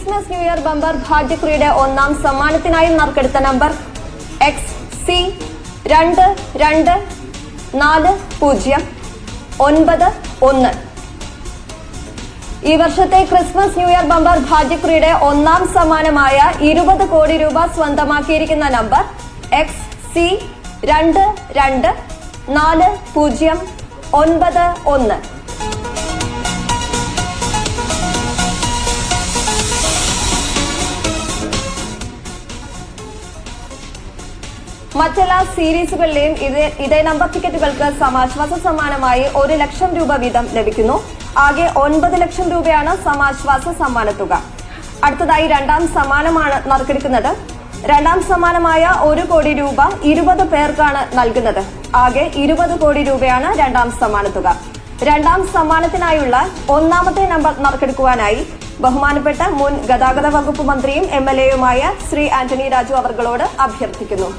Christmas new year bumper ഭാഗ്യക്കുറിയുടെ ഒന്നാം സമ്മാനത്തിനായി നറുക്കെടുത്ത നമ്പർ എക്സ് സി രണ്ട് രണ്ട് നാല് പൂജ്യം ഒൻപത് ഒന്ന്. ഈ വർഷത്തെ ക്രിസ്മസ് ന്യൂ ഇയർ ബമ്പർ ഭാഗ്യക്കുറിയുടെ ഒന്നാം സമ്മാനമായ ഇരുപത് കോടി രൂപ സ്വന്തമാക്കിയിരിക്കുന്ന നമ്പർ എക്സ് സി രണ്ട് രണ്ട് നാല് പൂജ്യം ഒൻപത് ഒന്ന്. മറ്റെല്ലാ സീരീസുകളിലെയും ഇതേ ഇതേ നമ്പർ ടിക്കറ്റുകൾക്ക് സമാശ്വാസ സമ്മാനമായി ഒരു ലക്ഷം രൂപ വീതം ലഭിക്കുന്നു. ആകെ ഒൻപത് ലക്ഷം രൂപയാണ് സമാശ്വാസ തുക. അടുത്തതായി രണ്ടാം സമ്മാനമാണ് നറുക്കെടുക്കുന്നത്. രണ്ടാം സമ്മാനമായ ഒരു കോടി രൂപ ഇരുപത് പേർക്കാണ് നൽകുന്നത്. ആകെ ഇരുപത് കോടി രൂപയാണ് രണ്ടാം സമ്മാന തുക. രണ്ടാം സമ്മാനത്തിനായുള്ള ഒന്നാമത്തെ നമ്പർ നറുക്കെടുക്കുവാനായി ബഹുമാനപ്പെട്ട മുൻ ഗതാഗത വകുപ്പ് മന്ത്രിയും എം എൽ എയുമായ ശ്രീ ആന്റണി രാജു അവർകളോട് അഭ്യർത്ഥിക്കുന്നു.